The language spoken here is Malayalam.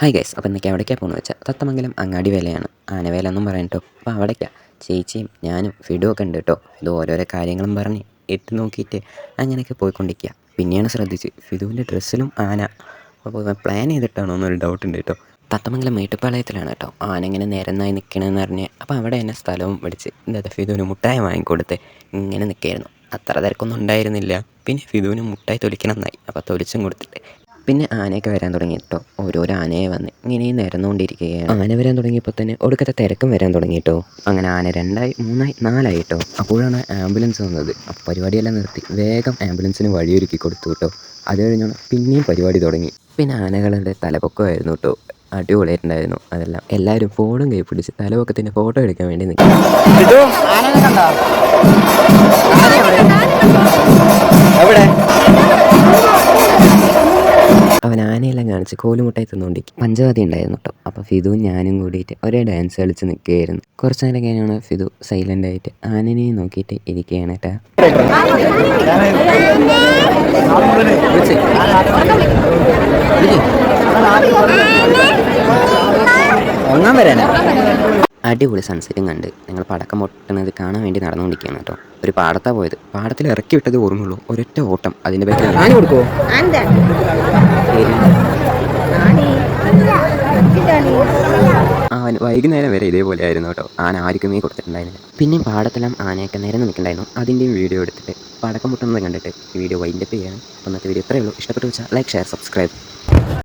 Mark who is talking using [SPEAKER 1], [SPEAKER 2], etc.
[SPEAKER 1] ഹായ് ഗൈസ് അപ്പോൾ ഇന്നേക്ക് എവിടേക്കാണ് പോകുന്നത് വെച്ചാൽ തത്തമംഗലം അങ്ങാടി വേലയാണ് ആനവേല എന്നും കേട്ടോ അപ്പോൾ അവിടേക്കാണ് ചേച്ചിയും ഞാനും ഫിഡും ഒക്കെ ഉണ്ട് കേട്ടോ ഇത് ഓരോരോ കാര്യങ്ങളും പറഞ്ഞ് എത്തി നോക്കിയിട്ട് അങ്ങനെയൊക്കെ പോയിക്കൊണ്ടിരിക്കുക പിന്നെയാണ് ശ്രദ്ധിച്ച് ഫിദുവിന്റെ ഡ്രസ്സിലും ആന. അപ്പോൾ പ്ലാൻ ചെയ്തിട്ടാണോ എന്നൊരു ഡൗട്ട് ഉണ്ട് കേട്ടോ തത്തമംഗലം മേട്ടുപ്പാളയത്തിലാണ് കേട്ടോ ആന ഇങ്ങനെ നിരന്നായി നിൽക്കണമെന്ന് പറഞ്ഞ് അപ്പോൾ അവിടെ എന്നെ സ്ഥലവും പിടിച്ച് എന്താ ഫിദുവിന് മുട്ടായി വാങ്ങിക്കൊടുത്ത് ഇങ്ങനെ നിൽക്കായിരുന്നു അത്ര തിരക്കൊന്നും ഉണ്ടായിരുന്നില്ല. പിന്നെ ഫിദുവിന് മുട്ടായി തൊലിക്കണം എന്നായി അപ്പോൾ തൊലിച്ചും കൊടുത്തിട്ട് പിന്നെ ആനയൊക്കെ വരാൻ തുടങ്ങി. കേട്ടോ ഓരോരോ ആനയെ വന്ന് ഇങ്ങനെ നിരന്നുകൊണ്ടിരിക്കുകയാണ്. ആന വരാൻ തുടങ്ങിയപ്പോൾ തന്നെ ഒടുക്കത്തെ തിരക്കും വരാൻ തുടങ്ങി കേട്ടോ അങ്ങനെ ആന രണ്ടായി മൂന്നായി നാലായി കേട്ടോ അപ്പോഴാണ് ആംബുലൻസ് വന്നത്. അപ്പോൾ പരിപാടിയെല്ലാം നിർത്തി. വേഗം ആംബുലൻസിന് വഴിയൊരുക്കി കൊടുത്തു കേട്ടോ അത് കഴിഞ്ഞാണ് പിന്നെയും പരിപാടി തുടങ്ങി. പിന്നെ ആനകളുടെ തലപൊക്കമായിരുന്നു കേട്ടോ അടിപൊളിയായിട്ടുണ്ടായിരുന്നു അതെല്ലാം. എല്ലാവരും ഫോണും കൈ പിടിച്ച് തലപൊക്കത്തിന്റെ ഫോട്ടോ എടുക്കാൻ വേണ്ടി നിൽക്കും
[SPEAKER 2] എവിടെ?
[SPEAKER 1] ആനയെല്ലാം കാണിച്ച് കോലുമുട്ടായി തിന്നുകൊണ്ടിരിക്കും പഞ്ചവാദി ഉണ്ടായിരുന്നു കേട്ടോ. അപ്പോൾ ഫിദു ഞാനും കൂടിയിട്ട് ഒരേ ഡാൻസ് കളിച്ച് നിൽക്കുകയായിരുന്നു. കുറച്ച് നേരം കഴിഞ്ഞാണ് ഫിദു സൈലന്റ് ആയിട്ട് ആനനെ നോക്കിയിട്ട് ഇരിക്കുകയാണ് കേട്ടോ.
[SPEAKER 2] ഒന്നാം വരാനാ.
[SPEAKER 1] അടിപൊളി സൺസെറ്റും കണ്ട് ഞങ്ങൾ പടക്കം പൊട്ടുന്നത് കാണാൻ വേണ്ടി നടന്നുകൊണ്ടിരിക്കുകയാണ് കേട്ടോ. ഒരു പാടത്താ പോയത്. പാടത്തിൽ ഇറക്കി വിട്ടത് ഓർമ്മയുള്ളൂ. ഒരൊറ്റ ഓട്ടം. അതിന്റെ പറ്റി
[SPEAKER 2] ആന
[SPEAKER 1] വൈകുന്നേരം വരെ ഇതേപോലെ ആയിരുന്നു കേട്ടോ. ആന ആർക്കുമേ കൊടുത്തിട്ടുണ്ടായിരുന്നില്ല. പിന്നെയും പാടത്തെല്ലാം ആനയൊക്കെ നേരെ നിൽക്കുന്നുണ്ടായിരുന്നു. അതിന്റെയും വീഡിയോ എടുത്തിട്ട് പടക്കം പൊട്ടുന്നത് കണ്ടിട്ട് വീഡിയോ വൈൻഡപ്പ് ചെയ്യാണ് അപ്പോൾ ഇന്നത്തെ വീഡിയോ ഇത്രയേ ഉള്ളൂ. ഇഷ്ടപ്പെട്ടു വെച്ചാൽ ലൈക്ക് ഷെയർ സബ്സ്ക്രൈബ്.